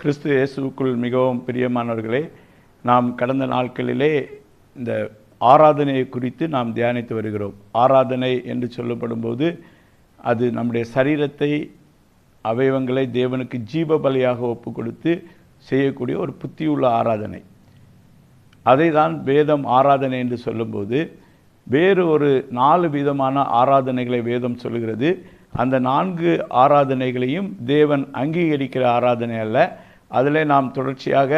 கிறிஸ்து இயேசுவுக்குள் மிகவும் பிரியமானவர்களே நாம் கடந்த நாட்களிலே இந்த ஆராதனையை குறித்து நாம் தியானித்து வருகிறோம். ஆராதனை என்று சொல்லப்படும்போது அது நம்முடைய சரீரத்தை அவயவங்களை தேவனுக்கு ஜீவ பலியாக ஒப்பு கொடுத்து செய்யக்கூடிய ஒரு புத்தியுள்ள ஆராதனை. அதை தான் வேதம் ஆராதனை என்று சொல்லும்போது வேறு ஒரு நாலு விதமான ஆராதனைகளை வேதம் சொல்லுகிறது. அந்த நான்கு ஆராதனைகளையும் தேவன் அங்கீகரிக்கிற ஆராதனை அல்ல. அதில் நாம் தொடர்ச்சியாக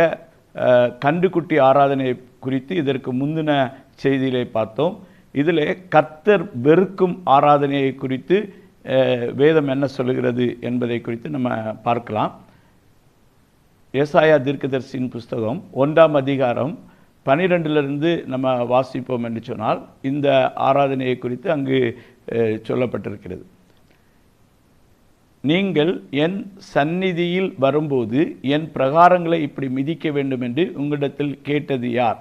கண்டுக்குட்டி ஆராதனை குறித்து இதற்கு முந்தின செய்தியிலே பார்த்தோம். இதில் கர்த்தர் வெறுக்கும் ஆராதனையை குறித்து வேதம் என்ன சொல்லுகிறது என்பதை குறித்து நம்ம பார்க்கலாம். ஏசாயா தீர்க்கதர்சியின் புஸ்தகம் ஒன்றாம் அதிகாரம் பனிரெண்டிலிருந்து நம்ம வாசிப்போம் என்று சொன்னால் இந்த ஆராதனையை குறித்து அங்கு சொல்லப்பட்டிருக்கிறது. நீங்கள் என் சந்நிதியில் வரும்போது என் பிரகாரங்களை இப்படி மிதிக்க வேண்டும் என்று உங்களிடத்தில் கேட்டது யார்?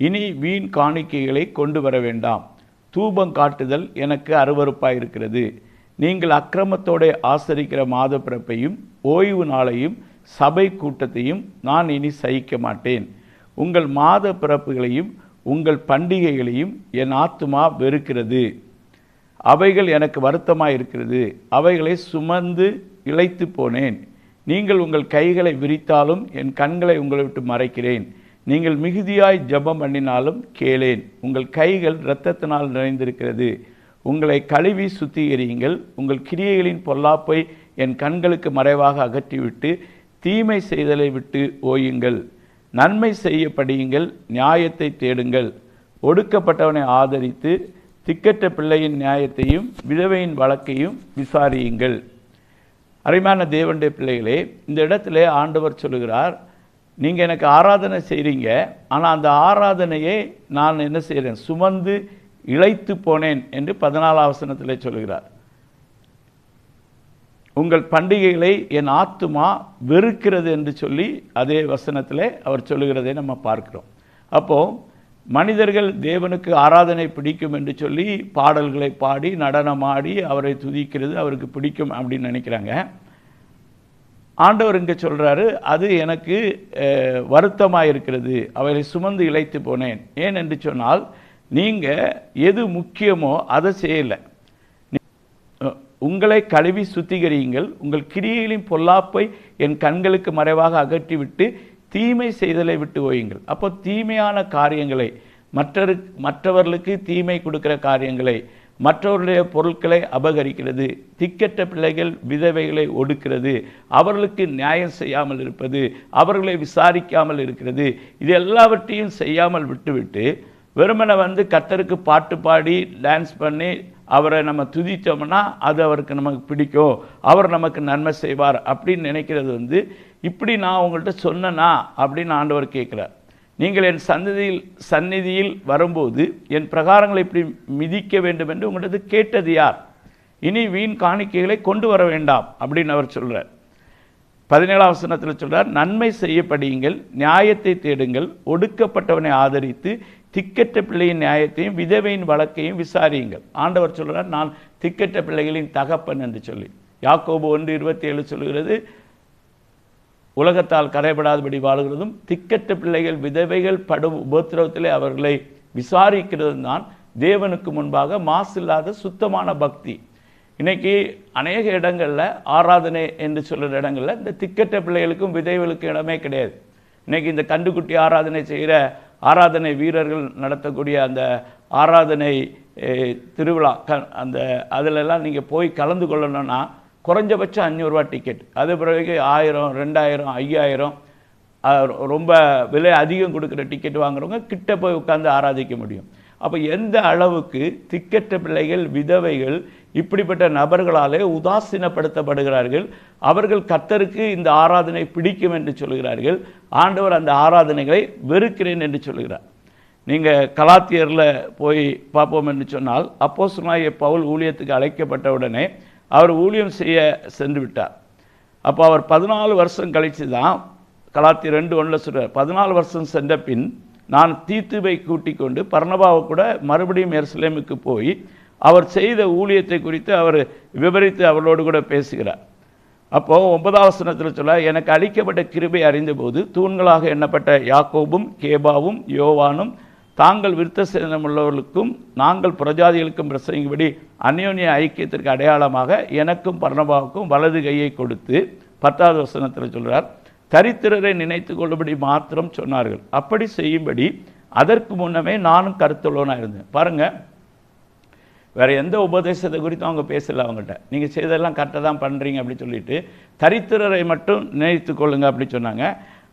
இனி வீண் காணிக்கைகளை கொண்டு வர வேண்டாம். தூபம் காட்டுதல் எனக்கு அருவறுப்பாயிருக்கிறது நீங்கள் அக்கிரமத்தோடு ஆசரிக்கிற மாத பிறப்பையும் ஓய்வு நாளையும் சபை கூட்டத்தையும் நான் இனி சகிக்க மாட்டேன். உங்கள் மாத பிறப்புகளையும் உங்கள் பண்டிகைகளையும் என் ஆத்துமா வெறுக்கிறது. அவைகள் எனக்கு வருத்தமாக இருக்கிறது அவைகளை சுமந்து இழைத்து போனேன். நீங்கள் உங்கள் கைகளை விரித்தாலும் என் கண்களை உங்களை விட்டு மறைக்கிறேன். நீங்கள் மிகுதியாய் ஜெபம் பண்ணினாலும் கேளேன். உங்கள் கைகள் இரத்தத்தினால் நிறைந்திருக்கிறது. உங்களை கழுவி சுத்திகரியுங்கள். உங்கள் கிரியைகளின் பொல்லாப்பை என் கண்களுக்கு மறைவாக அகற்றிவிட்டு தீமை செய்தலை விட்டு ஓயுங்கள். நன்மை செய்யப்படியுங்கள். நியாயத்தை தேடுங்கள். ஒடுக்கப்பட்டவனை ஆதரித்து திக்கற்ற பிள்ளையின் நியாயத்தையும் விதவையின் வழக்கையும் விசாரியுங்கள். அருமையான தேவனுடைய பிள்ளைகளே இந்த இடத்துல ஆண்டவர் சொல்லுகிறார் நீங்கள் எனக்கு ஆராதனை செய்கிறீங்க ஆனால் அந்த ஆராதனையை நான் என்ன செய்கிறேன் சுமந்து இழைத்து போனேன் என்று பதினாலாம் வசனத்தில் சொல்லுகிறார். உங்கள் பண்டிகைகளை என் ஆத்துமா வெறுக்கிறது என்று சொல்லி அதே வசனத்தில் அவர் சொல்லுகிறதை நம்ம பார்க்கிறோம். அப்போது மனிதர்கள் தேவனுக்கு ஆராதனை பிடிக்கும் என்று சொல்லி பாடல்களை பாடி நடனமாடி அவரை துதிக்கிறது அவருக்கு பிடிக்கும் அப்படின்னு நினைக்கிறாங்க. ஆண்டவர் இங்கே சொல்கிறாரு அது எனக்கு வருத்தமாக இருக்கிறது அவரை சுமந்து இழைத்து போனேன். ஏன் என்று சொன்னால் நீங்கள் எது முக்கியமோ அதை செய்யலை. உங்களை கழுவி சுத்திகரியுங்கள். உங்கள் கிரியைகளின் பொல்லாப்பை என் கண்களுக்கு மறைவாக அகற்றிவிட்டு தீமை செய்தலை விட்டு ஓயுங்கள். அப்போ தீமையான காரியங்களை மற்றரு மற்றவர்களுக்கு தீமை கொடுக்கிற காரியங்களை மற்றவருடைய பொருட்களை அபகரிக்கிறது திக்கற்ற பிள்ளைகள் விதவைகளை ஒடுக்கிறது அவர்களுக்கு நியாயம் செய்யாமல் இருப்பது அவர்களை விசாரிக்காமல் இருக்கிறது இது எல்லாவற்றையும் செய்யாமல் விட்டுவிட்டு வெறுமனை வந்து கத்தருக்கு பாட்டு பாடி டான்ஸ் பண்ணி அவரை நம்ம துதித்தோம்னா அது அவருக்கு நமக்கு பிடிக்கும். அவர் நமக்கு நன்மை செய்வார் அப்படின்னு நினைக்கிறது வந்து இப்படி நான் உங்கள்கிட்ட சொன்னனா அப்படின்னு ஆண்டவர் கேட்குறார். நீங்கள் என் சந்ததியில் சந்நிதியில் வரும்போது என் பிரகாரங்களை இப்படி மிதிக்க வேண்டும் என்று உங்களது கேட்டது யார்? இனி வீண் காணிக்கைகளை கொண்டு வர வேண்டாம் அப்படின்னு அவர் சொல்கிறார் பதினேழாம் வசனத்தில் சொல்கிறார் நன்மை செய்யப்படியுங்கள் நியாயத்தை தேடுங்கள் ஒடுக்கப்பட்டவனை ஆதரித்து திக்கற்ற பிள்ளையின் நியாயத்தையும் விதவையின் வழக்கையும் விசாரியுங்கள். ஆண்டவர் சொல்கிறார் நான் திக்கற்ற பிள்ளைகளின் தகப்பன் என்று சொல்லி. யாக்கோபு ஒன்று இருபத்தி ஏழு சொல்கிறது உலகத்தால் கரைபடாதபடி வாழ்கிறதும் திக்கற்ற பிள்ளைகள் விதவைகள் படும் உபத்திரவத்திலே அவர்களை விசாரிக்கிறதும் தான் தேவனுக்கு முன்பாக மாசில்லாத சுத்தமான பக்தி. இன்னைக்கு அநேக இடங்களில் ஆராதனை என்று சொல்கிற இடங்களில் இந்த திக்கற்ற பிள்ளைகளுக்கும் விதைகளுக்கும் இடமே கிடையாது. இன்னைக்கு இந்த கண்டுக்குட்டி ஆராதனை செய்கிற ஆராதனை வீரர்கள் நடத்தக்கூடிய அந்த ஆராதனை திருவிழா க அந்த அதிலெல்லாம் நீங்கள் போய் கலந்து கொள்ளணும்னா குறைஞ்சபட்சம் அஞ்சூறுரூவா டிக்கெட் அது பிறகு ஆயிரம் ரெண்டாயிரம் ஐயாயிரம் ரொம்ப விலை அதிகம் கொடுக்குற டிக்கெட் வாங்குறவங்க கிட்ட போய் உட்காந்து ஆராதிக்க முடியும். அப்போ எந்த அளவுக்கு திக்கற்ற பிள்ளைகள் விதவைகள் இப்படிப்பட்ட நபர்களாலே உதாசீனப்படுத்தப்படுகிறார்கள் அவர்கள் கத்தருக்கு இந்த ஆராதனை பிடிக்கும் என்று சொல்கிறார்கள் ஆண்டவர் அந்த ஆராதனைகளை வெறுக்கிறேன் என்று சொல்கிறார் நீங்கள் கலாத்தியரில் போய் பார்ப்போம் என்று சொன்னால் அப்போ அப்போஸ்தலனாகிய பவுல் ஊழியத்துக்கு அழைக்கப்பட்ட உடனே அவர் ஊழியம் செய்ய சென்று விட்டார். அப்போ அவர் பதினாலு வருஷம் கழித்து தான் கலாத்தி ரெண்டு ஒன்றில் சொல்கிறார் பதினாலு வருஷம் சென்ற பின் நான் தீத்துவை கூட்டிக் கொண்டு பர்ணபாவை கூட மறுபடியும் எருசலேமுக்கு போய் அவர் செய்த ஊழியத்தை குறித்து அவர் விவரித்து அவர்களோடு கூட பேசுகிறார். அப்போ ஒன்பதாவது வசனத்தில் சொல்ல எனக்கு அளிக்கப்பட்ட கிருபை அறிந்தபோது தூண்களாக எண்ணப்பட்ட யாக்கோபும் கேபாவும் யோவானும் தாங்கள் விருத்த சேதமுள்ளவர்களுக்கும் நாங்கள் புரஜாதிகளுக்கும் பிரசங்கிபடி அந்யோன்ய ஐக்கியத்திற்கு அடையாளமாக எனக்கும் பர்ணபாவுக்கும் வலது கையை கொடுத்து பத்தாவது வசனத்தில் சொல்கிறார் தரித்திரரை நினைத்து கொள்ளும்படி மாத்திரம் சொன்னார்கள். அப்படி செய்யும்படி அதற்கு முன்னமே நானும் கருத்துள்ளவனாக இருந்தேன் பாருங்கள் வேறு எந்த உபதேசத்தை குறித்தும் அவங்க பேசல அவங்ககிட்ட. நீங்கள் செய்ததெல்லாம் கரெக்டாக தான் பண்ணுறீங்க அப்படின்னு சொல்லிட்டு தரித்திரரை மட்டும் நினைத்து கொள்ளுங்க அப்படின்னு சொன்னாங்க.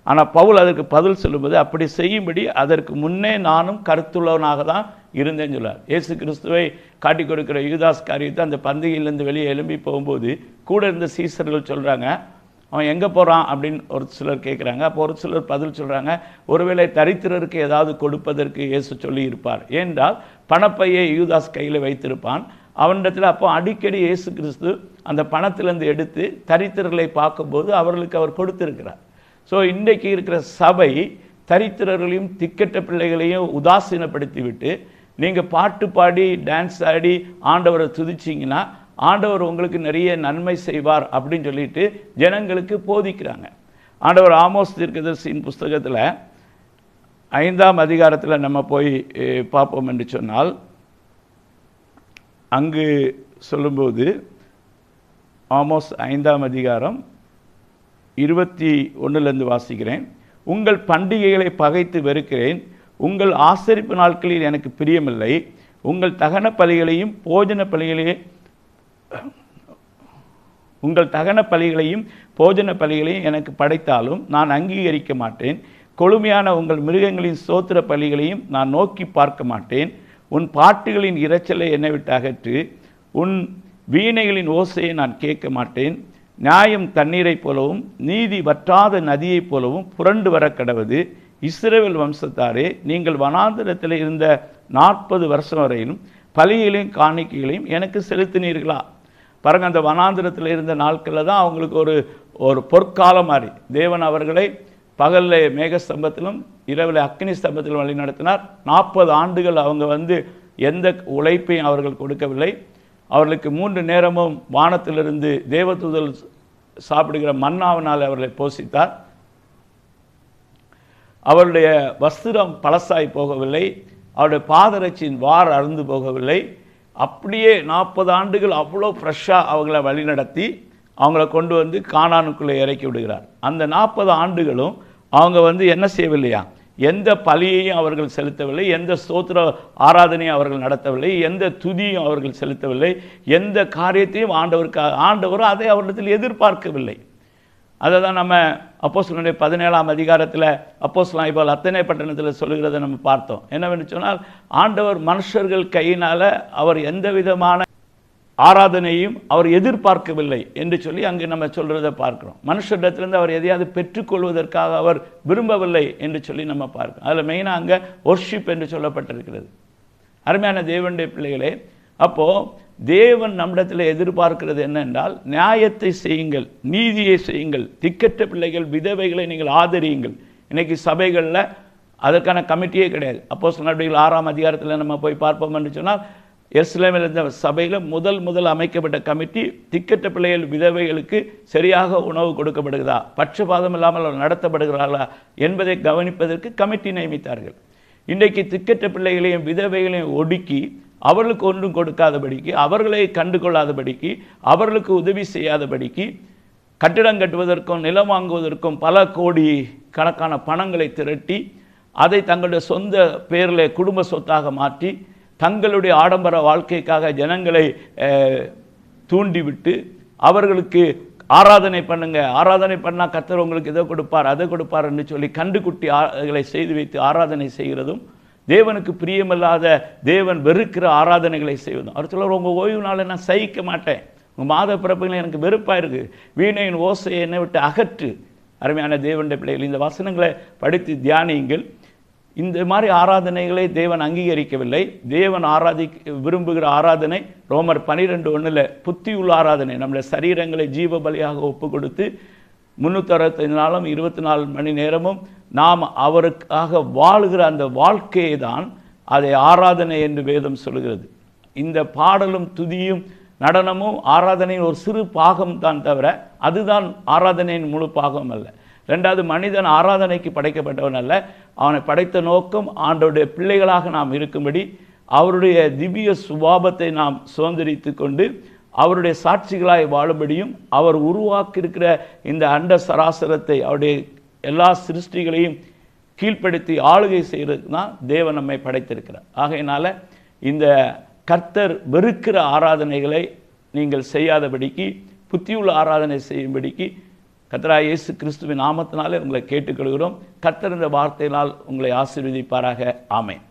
ஆனால் பவுல் அதற்கு பதில் சொல்லும்போது அப்படி செய்யும்படி அதற்கு முன்னே நானும் கருத்துள்ளவனாக தான் இருந்தேன்னு சொல்லார் இயேசு கிறிஸ்துவை காட்டி கொடுக்கிற யூதாஸ் காரியத்தை அந்த பந்தகையிலேருந்து வெளியே எழும்பி போகும்போது கூட இருந்த சீசர்கள் சொல்கிறாங்க அவன் எங்கே போகிறான் அப்படின்னு ஒரு சிலர் கேட்குறாங்க அப்போ ஒரு சிலர் பதில் சொல்கிறாங்க ஒருவேளை தரித்திரருக்கு ஏதாவது கொடுப்பதற்கு இயேசு சொல்லி இருப்பார் ஏனென்றால் பணப்பையை யூதாஸ் கையில் வைத்திருப்பான். அவனிடத்தில் அப்போ அடிக்கடி இயேசு கிறிஸ்து அந்த பணத்திலேருந்து எடுத்து தரித்திரர்களை பார்க்கும்போது அவர்களுக்கு அவர் கொடுத்திருக்கிறார். ஸோ இன்றைக்கு இருக்கிற சபை தரித்திரர்களையும் திக்கட்ட பிள்ளைகளையும் உதாசீனப்படுத்தி விட்டு நீங்கள் பாட்டு பாடி டான்ஸ் ஆடி ஆண்டவரை துதிச்சிங்கன்னா ஆண்டவர் உங்களுக்கு நிறைய நன்மை செய்வார் அப்படின்னு சொல்லிட்டு ஜனங்களுக்கு போதிக்கிறாங்க. ஆண்டவர் ஆமோஸ் தீர்க்கதர்சியின் புஸ்தகத்தில் ஐந்தாம் அதிகாரத்தில் நம்ம போய் பார்ப்போம் என்று சொன்னால் அங்கு சொல்லும்போது ஆமோஸ் ஐந்தாம் அதிகாரம் இருபத்தி ஒன்றுலேருந்து வாசிக்கிறேன். உங்கள் பண்டிகைகளை பகைத்து வெறுக்கிறேன். உங்கள் ஆசரிப்பு நாட்களில் எனக்கு பிரியமில்லை. உங்கள் தகன பலிகளையும் போஜன பலிகளையும் உங்கள் தகன பலிகளையும் போஜன பலிகளையும் எனக்கு படைத்தாலும் நான் அங்கீகரிக்க மாட்டேன். கொழுமையான உங்கள் மிருகங்களின் சோத்திர பலிகளையும் நான் நோக்கி பார்க்க மாட்டேன். உன் பாட்டுகளின் இரைச்சலை என்னை விட்டு அகற்று உன் வீணைகளின் ஓசையை நான் கேட்க மாட்டேன். நியாயம் தண்ணீரைப் போலவும் நீதி வற்றாத நதியைப் போலவும் புரண்டு வர கடவுது. இஸ்ரவேல் வம்சத்தாரே நீங்கள் வனாந்திரத்தில் இருந்த நாற்பது வருஷம் வரையிலும் பலிகளையும் காணிக்கைகளையும் எனக்கு செலுத்தினீர்களா? பாருங்கள் அந்த வனாந்திரத்தில் இருந்த நாட்களில் தான் அவங்களுக்கு ஒரு ஒரு பொற்காலம் மாதிரி தேவன் அவர்களை பகலில் மேகஸ்தம்பத்திலும் இரவில் அக்னி ஸ்தம்பத்திலும் வழி நடத்தினார். நாற்பது ஆண்டுகள் அவங்க வந்து எந்த உழைப்பையும் அவர்கள் கொடுக்கவில்லை. அவர்களுக்கு மூன்று நேரமும் வானத்திலிருந்து தேவதூதல் சாப்பிடுகிற மன்னாவினால் அவர்களை போஷித்தார். அவருடைய வஸ்திரம் பழசாய் போகவில்லை. அவருடைய பாதரட்சியின் வார் அறுந்து போகவில்லை. அப்படியே நாற்பது ஆண்டுகள் அவ்வளோ ஃப்ரெஷ்ஷாக அவங்கள வழிநடத்தி அவங்கள கொண்டு வந்து காணானுக்குள்ளே இறக்கி விடுகிறார். அந்த நாற்பது ஆண்டுகளும் அவங்க வந்து என்ன செய்யவில்லையா? எந்த பலியையும் அவர்கள் செலுத்தவில்லை எந்த ஸ்தோத்திர ஆராதனையும் அவர்கள் நடத்தவில்லை எந்த துதியும் அவர்கள் செலுத்தவில்லை எந்த காரியத்தையும் ஆண்டவருக்கு ஆண்டவரும் அதை அவரிடத்தில் எதிர்பார்க்கவில்லை. அதை தான் நம்ம அப்போஸ்தலனுடைய பதினேழாம் அதிகாரத்தில் அப்போஸ்தலன் இப்போ அத்தனை பட்டணத்தில் சொல்லுகிறத நம்ம பார்த்தோம். என்னவென்று சொன்னால் ஆண்டவர் மனுஷர்கள் கையினால் அவர் எந்த விதமான ஆராதனையும் அவர் எதிர்பார்க்கவில்லை என்று சொல்லி அங்கே நம்ம சொல்கிறத பார்க்கிறோம். மனுஷரிடத்திலிருந்து அவர் எதையாவது பெற்றுக்கொள்வதற்காக அவர் விரும்பவில்லை என்று சொல்லி நம்ம பார்க்கிறோம். அதில் மெயினாக அங்கே ஒர்ஷிப் என்று சொல்லப்பட்டிருக்கிறது. அருமையான தேவனுடைய பிள்ளைகளே அப்போ தேவன் நம்மிடத்தில் எதிர்பார்க்கிறது என்னென்றால் நியாயத்தை செய்யுங்கள் நீதியை செய்யுங்கள் திக்கற்ற பிள்ளைகள் விதவைகளை நீங்கள் ஆதரியுங்கள். இன்னைக்கு சபைகளில் அதற்கான கமிட்டியே கிடையாது. அப்போ சொன்னபடிகள் ஆறாம் அதிகாரத்தில் நம்ம போய் பார்ப்போம் என்று சொன்னால் எருசலேமில் இருந்த சபையில் முதல் முதல் அமைக்கப்பட்ட கமிட்டி திக்கட்ட பிள்ளைகள் விதவைகளுக்கு சரியாக உணவு கொடுக்கப்படுகிறதா? பட்சபாதம் இல்லாமல் அவர் நடத்தப்படுகிறார்களா என்பதை கவனிப்பதற்கு கமிட்டி நியமித்தார்கள். இன்றைக்கு திக்கட்ட பிள்ளைகளையும் விதவைகளையும் ஒடுக்கி அவர்களுக்கு ஒன்றும் கொடுக்காதபடிக்கு அவர்களை கண்டு கொள்ளாதபடிக்கு அவர்களுக்கு உதவி செய்யாதபடிக்கு கட்டிடம் கட்டுவதற்கும் நிலம் வாங்குவதற்கும் பல கோடி கணக்கான பணங்களை திரட்டி அதை தங்களுடைய சொந்த பேரில் குடும்ப சொத்தாக மாற்றி தங்களுடைய ஆடம்பர வாழ்க்கைக்காக ஜனங்களை தூண்டிவிட்டு அவர்களுக்கு ஆராதனை பண்ணுங்க. ஆராதனை பண்ணால் கத்தர் உங்களுக்கு இதை கொடுப்பார் அதை கொடுப்பார்ன்னு சொல்லி கண்டுக்குட்டி ஆகளை செய்து வைத்து ஆராதனை செய்கிறதும் தேவனுக்கு பிரியமில்லாத தேவன் வெறுக்கிற ஆராதனைகளை செய்வதும். அவர் சொல்லுவார் உங்கள் ஓய்வு நாளை நான் சகிக்க மாட்டேன். உங்கள் மாத பிறப்புகளை எனக்கு வெறுப்பாக இருக்குது வீணையின் ஓசையை என்னை விட்டு அகற்று. அருமையான தேவனுடைய பிள்ளைகள் இந்த வசனங்களை படித்து தியானியுங்கள். இந்த மாதிரி ஆராதனைகளை தேவன் அங்கீகரிக்கவில்லை. தேவன் ஆராதி விரும்புகிற ஆராதனை ரோமர் பனிரெண்டு ஒன்றில் புத்தியுள்ள ஆராதனை நம்முடைய சரீரங்களை ஜீவ பலியாக ஒப்பு கொடுத்து முந்நூற்றறுபத்தஞ்சு நாளும் இருபத்தி நாலு மணி நேரமும் நாம் அவருக்காக வாழ்கிற அந்த வாழ்க்கையை தான் அதை ஆராதனை என்று வேதம் சொல்கிறது. இந்த பாடலும் துதியும் நடனமும் ஆராதனையின் ஒரு சிறு பாகம் தான் தவிர அதுதான் ஆராதனையின் முழு பாகம் அல்ல ரெண்டாவது மனிதன் ஆராதனைக்கு படைக்கப்பட்டவன் அல்ல. அவனை படைத்த நோக்கம் ஆண்டோடைய பிள்ளைகளாக நாம் இருக்கும்படி அவருடைய திவ்ய சுபாவத்தை நாம் சுதந்திரித்து கொண்டு அவருடைய சாட்சிகளாய் வாழும்படியும் அவர் உருவாக்கியிருக்கிற இந்த அண்ட சராசரத்தை அவருடைய எல்லா சிருஷ்டிகளையும் கீழ்ப்படுத்தி ஆளுகை செய்கிறதுக்கு தான் தேவன் நம்மை படைத்திருக்கிறார். ஆகையினால இந்த கர்த்தர் வெறுக்கிற ஆராதனைகளை நீங்கள் செய்யாதபடிக்கு புத்தியுள்ள ஆராதனை செய்யும்படிக்கு கத்தரா இயேசு கிறிஸ்துவின் நாமத்தினாலே உங்களை கேட்டுக்கொள்கிறோம். கத்தர் இந்த வார்த்தையினால் உங்களை ஆசீர்வதிப்பாராக. ஆமேன்.